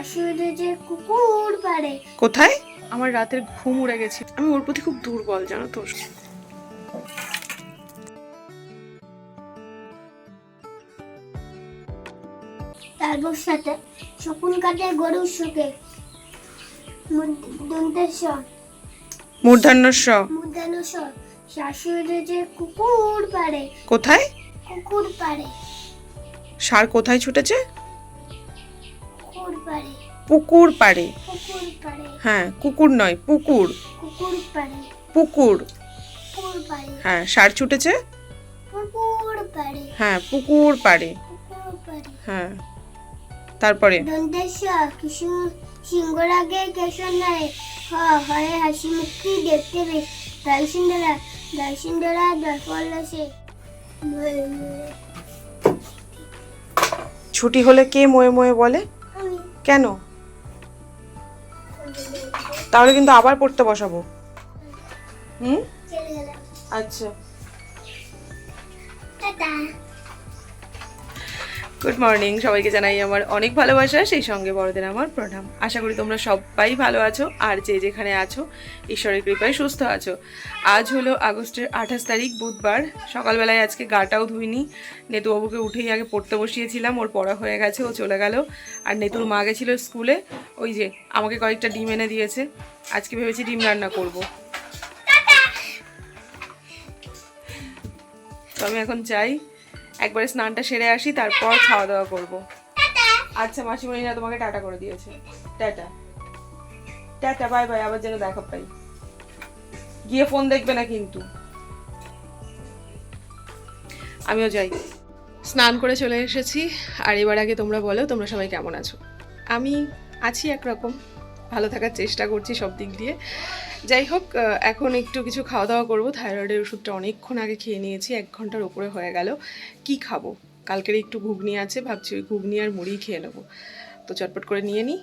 শাশুড়ি যে কুকুর পারে। কোথায়? আমার রাতের ঘুম উড়ে গেছে। আমি ওর প্রতি খুব দুর্বল জানো তো। তারপর সাথে শকুন কাটে গরুর শোকে। দন্তেশ্বর মূর্ধন্যস্ব মুদানশ্বর শাশুড়ি যে কুকুর পারে। কোথায়? কুকুর পারে। সার কোথায় ছুটেছে? পুকুর পাড়ে। হ্যাঁ কুকুর নয় পুকুর। পুকুর। পারে সার ছুটেছে? হ্যাঁ পুকুর পাড়ে। হ্যাঁ তারপরে? কেশর হাসি দেখতে বেশ ছুটি হলে কে ময়ে ময়ে বলে? কেন? তাহলে কিন্তু আবার পড়তে বসাবো। হুম? আচ্ছা। গুড মর্নিং সবাইকে জানাই আমার অনেক ভালোবাসা, সেই সঙ্গে বড়দের আমার প্রণাম। আশা করি তোমরা সবাই ভালো আছো, আর যে যেখানে আছো, ঈশ্বরের কৃপায় সুস্থ আছো। আজ হলো আগস্টের আঠাশ তারিখ, বুধবার। সকালবেলায় আজকে গাটাও ধুইনি। নেতুবাবুকে উঠেই আগে পড়তে বসিয়েছিলাম, ওর পড়া হয়ে গেছে, ও চলে গেল। আর নেতুর মা গেছিল স্কুলে, ওই যে আমাকে কয়েকটা ডিম এনে দিয়েছে। আজকে ভেবেছি ডিম রান্না করব। তো আমি এখন চাই একবারে স্নানটা সেরে আসি তারপর খাওয়া দাওয়া করব আচ্ছা মাসিমণিরা তোমাকে টাটা করে দিয়েছে। টাটা। টাটা বাই বাই আবার যেন দেখা পাই। গিয়ে ফোন দেখবে না কিন্তু। আমিও যাই। স্নান করে চলে এসেছি। আর এবার আগে তোমরা বলো তোমরা সবাই কেমন আছো? আমি আছি একরকম। ভালো থাকার চেষ্টা করছি সব দিক দিয়ে। যাই হোক এখন একটু কিছু খাওয়া দাওয়া করব। থাইরয়েডের ওষুধটা অনেকক্ষণ আগে খেয়ে নিয়েছি, এক ঘণ্টার উপরে হয়ে গেল। কি খাব? কালকের একটু ঘুগনি আছে, ভাবছি ওই ঘুগনি আর মুড়ি খেয়ে নেব। তো চটপট করে নিয়ে নিই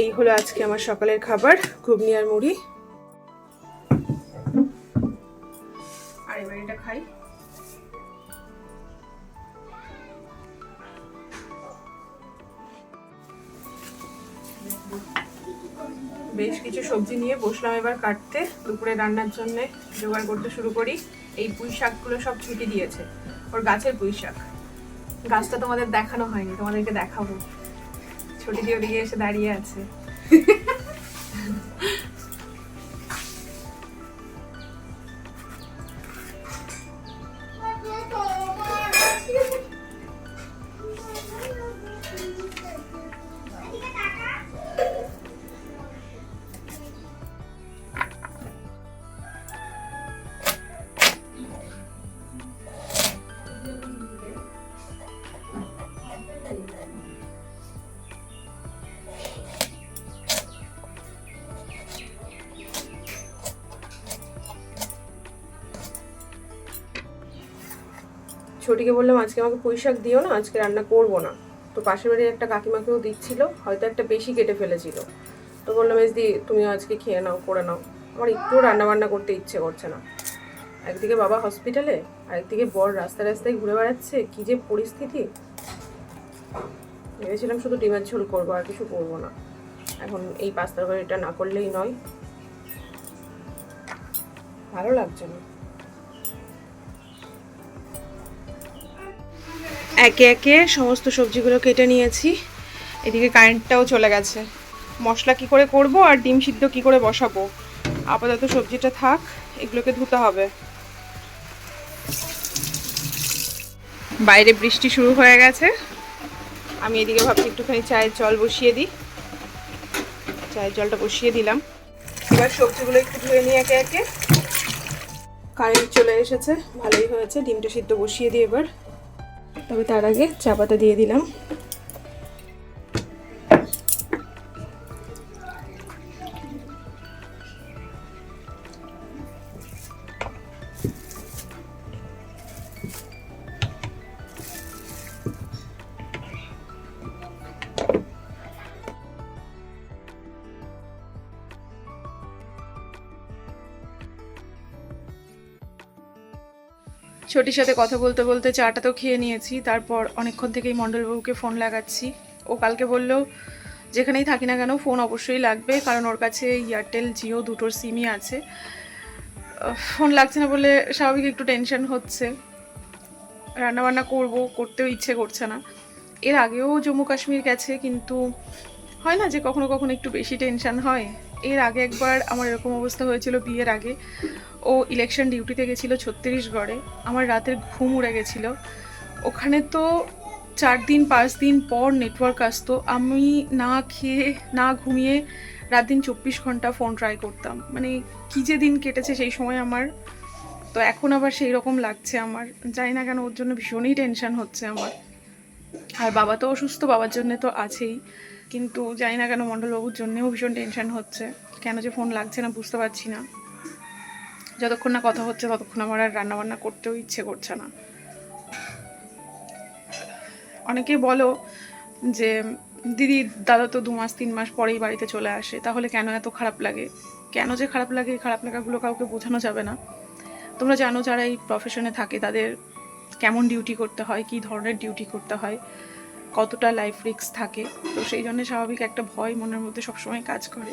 এই হলো আজকে আমার সকালের খাবার, ঘুগনি আর মুড়ি। বসলাম এবার কাটতে। দুপুরে রান্নার জন্য জোগাড় করতে শুরু করি। এই পুঁই শাকগুলো সব ছুটি দিয়েছে, ওর গাছের পুঁই শাক। গাছটা তোমাদের দেখানো হয়নি, তোমাদেরকে দেখাবো। ছুটি দিয়ে ওদিকে এসে দাঁড়িয়ে আছে। ছোটিকে বললাম, আজকে আমাকে পুঁই শাক দিও না, আজকে রান্না করব না। তো পাশের বাড়ির একটা কাকিমাকেও দিচ্ছিল, হয়তো একটা বেশি কেটে ফেলেছিল। তো বললাম, এস দি, তুমিও আজকে খেয়ে নাও, করে নাও। আমার একটুও রান্না বান্না করতে ইচ্ছে করছে না। একদিকে বাবা হসপিটালে আর একদিকে বর রাস্তায় রাস্তায় ঘুরে বেড়াচ্ছে, কি যে পরিস্থিতি। ভেবেছিলাম শুধু ডিমের ঝোল করব, আর কিছু করব না। এখন এই পাস্তার বাড়িটা না করলেই নয়। ভালো লাগছে না। একে একে সমস্ত সবজিগুলো কেটে নিয়েছি। এদিকে কারেন্টটাও চলে গেছে। মশলা কি করে করব আর ডিম সিদ্ধ কি করে বসাবো? আপাতত সবজিটা থাক, এগুলোকে ধুতে হবে। বাইরে বৃষ্টি শুরু হয়ে গেছে। আমি এদিকে ভাবছি একটুখানি চায়ের জল বসিয়ে দিই। চায়ের জলটা বসিয়ে দিলাম। এবার সবজিগুলো একটু ধুয়ে নিই একে একে। কারেন্ট চলে এসেছে, ভালোই হয়েছে। ডিমটা সিদ্ধ বসিয়ে দিই এবার। তবে তার আগে চা পাতা দিয়ে দিলাম। ছোটির সাথে কথা বলতে বলতে চাটা তো খেয়ে নিয়েছি, তারপর অনেকক্ষণ থেকেই মণ্ডলবাবুকে ফোন লাগাচ্ছি। ও কালকে বলল, যেখানেই থাকি না কেন ফোন অবশ্যই লাগবে, কারণ ওর কাছে এয়ারটেল জিও দুটোর সিমই আছে। ফোন লাগছে না বলে স্বাভাবিক একটু টেনশন হচ্ছে। রান্নাবান্না করব, করতেও ইচ্ছে করছে না। এর আগেও জম্মু কাশ্মীর গেছে, কিন্তু হয় না যে কখনো কখনো একটু বেশি টেনশন হয়। এর আগে একবার আমার এরকম অবস্থা হয়েছিল বিয়ের আগে। ও ইলেকশন ডিউটিতে গেছিল ছত্তিশগড়ে। আমার রাতের ঘুম উড়ে গেছিল। ওখানে তো চার দিন, পাঁচ দিন পর নেটওয়ার্ক আসতো। আমি না খেয়ে, না ঘুমিয়ে রাত দিন চব্বিশ ঘণ্টা ফোন ট্রাই করতাম। মানে কী যে দিন কেটেছে সেই সময় আমার। তো এখন আবার সেই রকম লাগছে আমার। জানি না কেন ওর জন্য ভীষণই টেনশন হচ্ছে আমার। আর বাবা তো অসুস্থ, বাবার জন্য তো আছেই। কিন্তু জানি না কেন মণ্ডলবাবুর জন্যেও ভীষণ টেনশন হচ্ছে। কেন যে ফোন লাগছে না বুঝতে পারছি না। যতক্ষণ না কথা হচ্ছে ততক্ষণ আমার আর রান্নাবান্না করতেও ইচ্ছে করছে না। অনেকেই বলো যে, দিদি, দাদা তো দু মাস, তিন মাস পরেই বাড়িতে চলে আসে, তাহলে কেন এত খারাপ লাগে? কেন যে খারাপ লাগে খারাপ লাগাগুলো কাউকে বোঝানো যাবে না। তোমরা জানো যারা এই প্রফেশনে থাকে, তাদের কেমন ডিউটি করতে হয়, কী ধরনের ডিউটি করতে হয়। কতটা লাইফ রিস্ক থাকে। তো সেই জন্য স্বাভাবিক একটা ভয় মনের মধ্যে সবসময় কাজ করে।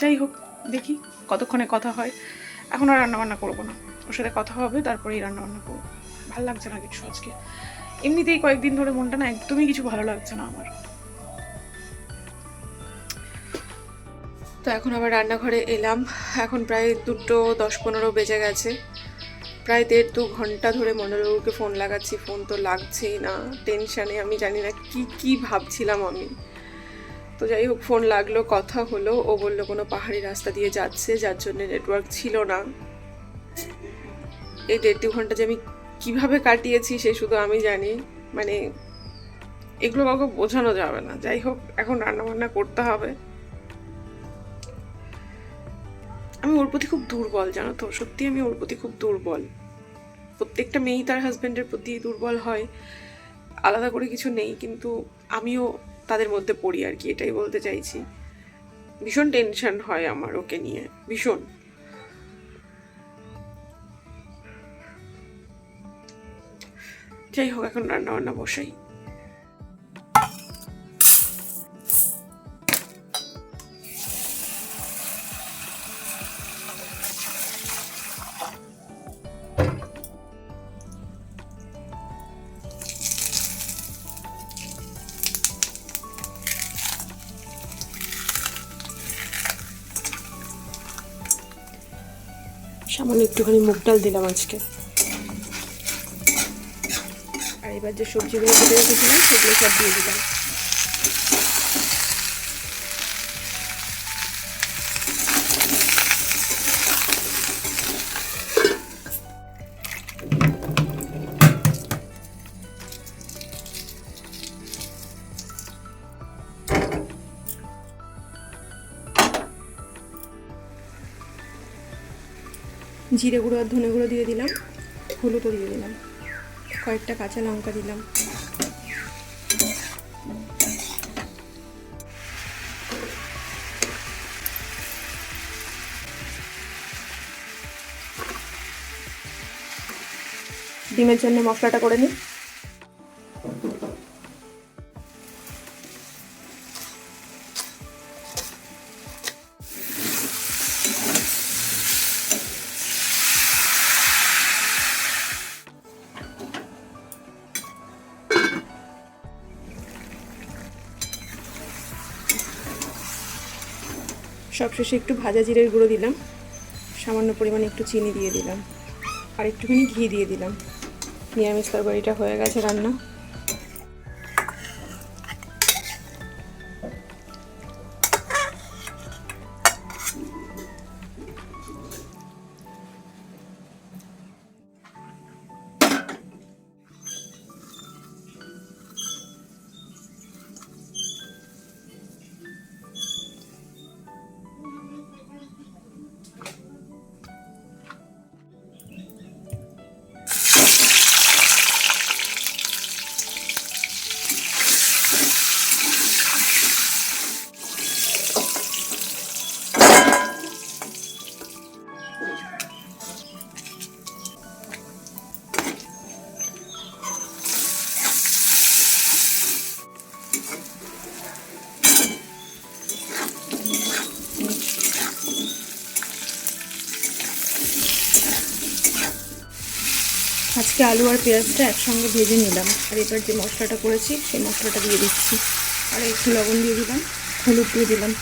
যাই হোক, দেখি কতক্ষণে কথা হয়। এখন আর রান্নাবান্না করব না। ওর সাথে কথা হবে, তারপরেই রান্নাবান্না করব। ভালো লাগছে না কিছু আজকে। এমনিতেই কয়েকদিন ধরে মনটা না একদমই কিছু ভালো লাগছে না আমার। তো এখন আবার রান্নাঘরে এলাম। এখন প্রায় দুটো দশ পনেরো বেজে গেছে। প্রায় দেড় দু ঘণ্টা ধরে মনোরবাবুকে ফোন লাগাচ্ছি ফোন তো লাগছেই না। টেনশানে আমি জানি না কি কি ভাবছিলাম আমি। তো যাই হোক ফোন লাগল, কথা হলো। ও বলল, কোনো পাহাড়ি রাস্তা দিয়ে যাচ্ছে, যার জন্য নেটওয়ার্ক ছিল না। এই দেড় দু ঘণ্টা যে আমি কীভাবে কাটিয়েছি, সে শুধু আমি জানি। মানে এগুলো কাউকে বোঝানো যাবে না। যাই হোক, এখন রান্না বান্না করতে হবে। আমি ওর প্রতি খুব দুর্বল, জানো তো? সত্যি আমি ওর প্রতি খুব দুর্বল। প্রত্যেকটা মেয়েই তার হাজব্যান্ডের প্রতি দুর্বল হয়। আলাদা করে কিছু নেই, কিন্তু আমিও তাদের মধ্যে পড়ি আর কি, এটাই বলতে চাইছি। ভীষণ টেনশন হয় আমার ওকে নিয়ে, ভীষণ। যাই হোক, এখন রান্না বান্না বসাই। সামান্য একটুখানি মুগ ডাল দিলাম আজকে। আর এবার যে সবজিগুলো রেখেছিলাম, সেগুলো সব দিয়ে দিলাম। জিরে গুঁড়ো আর ধনে গুঁড়ো দিয়ে দিলাম, হলুদও দিয়ে দিলাম, কয়েকটা কাঁচা লঙ্কা দিলাম। ডিমের জন্য মশলাটা করে নিই। সবশেষে একটু ভাজা জিরের গুঁড়ো দিলাম। সামান্য পরিমাণে একটু চিনি দিয়ে দিলাম। আর একটুখানি ঘি দিয়ে দিলাম। নিরামিষ তরকারিটা হয়ে গেছে রান্না। আজকে আলু আর পেঁয়াজটা একসঙ্গে ভেজে নিলাম। আর এবার যে মশলাটা করেছি, সেই মশলাটা দিয়ে দিচ্ছি। আর একটু লবণ দিয়ে দিলাম, হলুদ দিয়ে দিলাম।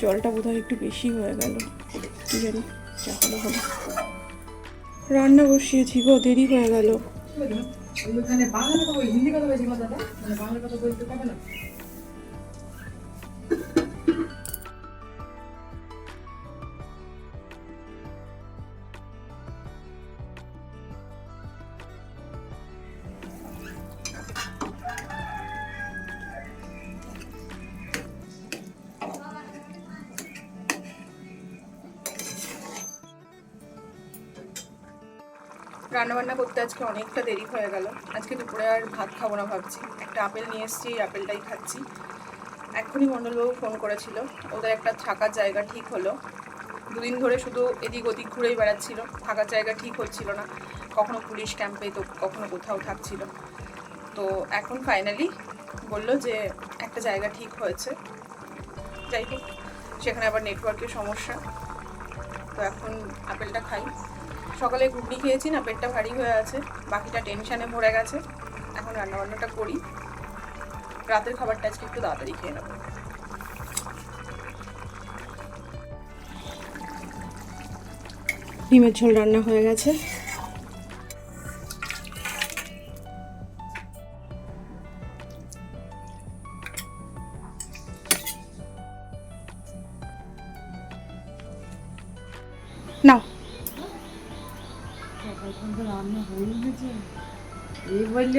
জলটা বোধহয় একটু বেশি হয়ে গেল। কি যা হলো হলো। রান্না বসিয়েছি গো, দেরি হয়ে গেল। মানে বাংলা কথা বলতে পারবে না? করতে আজকে অনেকটা দেরি হয়ে গেল। আজকে দুপুরে আর ভাত খাব না ভাবছি। একটা আপেল নিয়ে এসেছি আপেলটাই খাচ্ছি। এক্ষুনি মণ্ডলবাবু ফোন করেছিল। ওদের একটা থাকার জায়গা ঠিক হলো। দুদিন ধরে শুধু এদিক ওদিক ঘুরেই বেড়াচ্ছিল। থাকার জায়গা ঠিক হচ্ছিল না। কখনো পুলিশ ক্যাম্পে, তো কখনো কোথাও থাকছিল। তো এখন ফাইনালি বলল যে একটা জায়গা ঠিক হয়েছে। যাই হোক, সেখানে আবার নেটওয়ার্কের সমস্যা। তো এখন আপেলটা খাই। সকালে ঘুগনি খেয়েছি, না, পেটটা ভারী হয়ে আছে, বাকিটা টেনশানে ভরে গেছে। এখন রান্না বান্নাটা করি। রাতের খাবারটা আজকে একটু তাড়াতাড়ি খেয়ে নেব। ডিমের ঝোল রান্না হয়ে গেছে।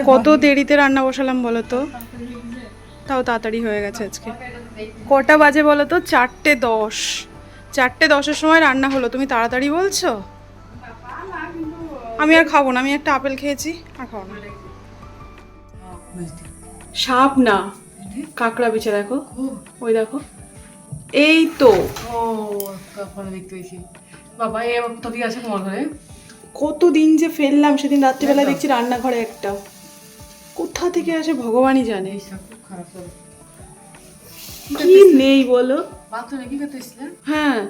কত দেরিতে রান্না বসালাম বলো তো? তাও তাড়াতাড়ি হয়ে গেছে আজকে। কটা বাজে বলো তো? চারটে দশ। চারটে দশের সময় রান্না হলো। তুমি তাড়াতাড়ি বলছো? আমি আর খাব না, আমি একটা আপেল খেয়েছি, আর খাব না। সাপ না? কাঁকড়া বিছে দেখো। ওই দেখো। এই তো। ও দেখতে পেয়েছি। বাবা, এ ঠিক আছে তোমার ঘরে? কতদিন যে ফেললাম সেদিন রাত্রিবেলা দেখছি রান্নাঘরে একটা। কোথা থেকে আসে ভগবানই জানে। এই সব খুব খারাপ হবে। কি নেই বলো। হ্যাঁ।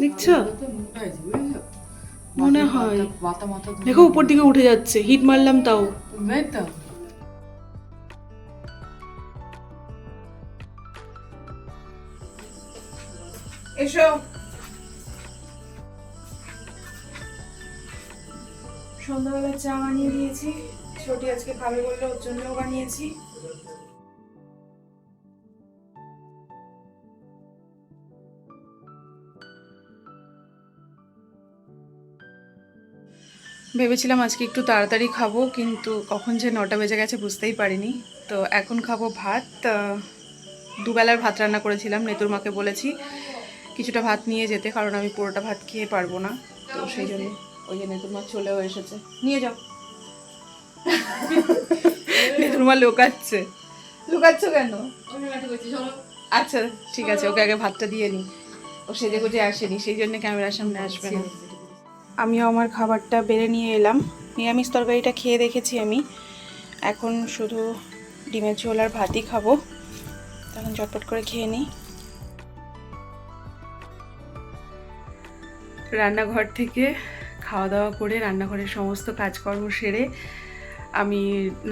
দেখছ? হয়েছে বুঝেছ? মনে হয়। দেখো উপর দিকে উঠে যাচ্ছে। হিট মারলাম তাও। এসো। সন্ধ্যাবেলা চা বানিয়ে দিয়েছি। ছোটি আজকে খাবে বললে, ওর জন্যও বানিয়েছি। ভেবেছিলাম আজকে একটু তাড়াতাড়ি খাব, কিন্তু কখন যে নটা বেজে গেছে বুঝতেই পারিনি। তো এখন খাব ভাত দুবেলার ভাত রান্না করেছিলাম, নেতুর মাকে বলেছি, কিছুটা ভাত নিয়ে যেতে, কারণ আমি পুরোটা ভাত খেয়ে পারব না, তো সেই জন্য। ওই যে নেতুর মা চলেও এসেছে। নিয়ে যাও। নেতুর মা লোকাচ্ছে। লুকাচ্ছ কেন? আচ্ছা ঠিক আছে ওকে আগে ভাতটা দিয়ে নি। ও সেজে গুজে আসেনি সেই জন্য ক্যামেরার সামনে আসবে না। আমিও আমার খাবারটা বেড়ে নিয়ে এলাম। নিরামিষ তরকারিটা খেয়ে দেখেছি আমি। এখন শুধু ডিমের ঝোল আর ভাতই খাব। তখন চটপট করে খেয়ে নিই রান্নাঘর থেকে খাওয়া দাওয়া করে রান্নাঘরের সমস্ত কাজকর্ম সেরে আমি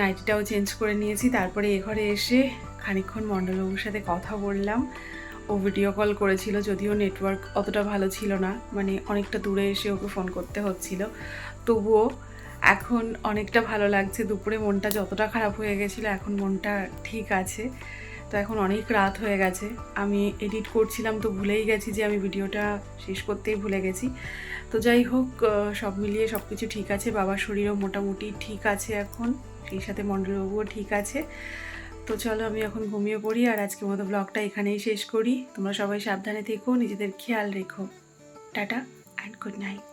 নাইটিটাও চেঞ্জ করে নিয়েছি। তারপরে এ ঘরে এসে খানিকক্ষণ মণ্ডলবাবুর সাথে কথা বললাম। ও ভিডিও কল করেছিল, যদিও নেটওয়ার্ক অতটা ভালো ছিল না মানে অনেকটা দূরে এসে ওকে ফোন করতে হচ্ছিল। তবুও এখন অনেকটা ভালো লাগছে। দুপুরে মনটা যতটা খারাপ হয়ে গেছিল, এখন মনটা ঠিক আছে। তো এখন অনেক রাত হয়ে গেছে। আমি এডিট করছিলাম, তো ভুলেই গেছি যে আমি ভিডিওটা শেষ করতেই ভুলে গেছি। তো যাই হোক সব মিলিয়ে সব কিছু ঠিক আছে, বাবার শরীরও মোটামুটি ঠিক আছে এখন, সেই সাথে মণ্ডলবাবুও ঠিক আছে। তো চলো আমি এখন ঘুমিয়ে পড়ি আর আজকে মতো ব্লগটা এখানেই শেষ করি। তোমরা সবাই সাবধানে থেকো, নিজেদের খেয়াল রেখো। Tata and good night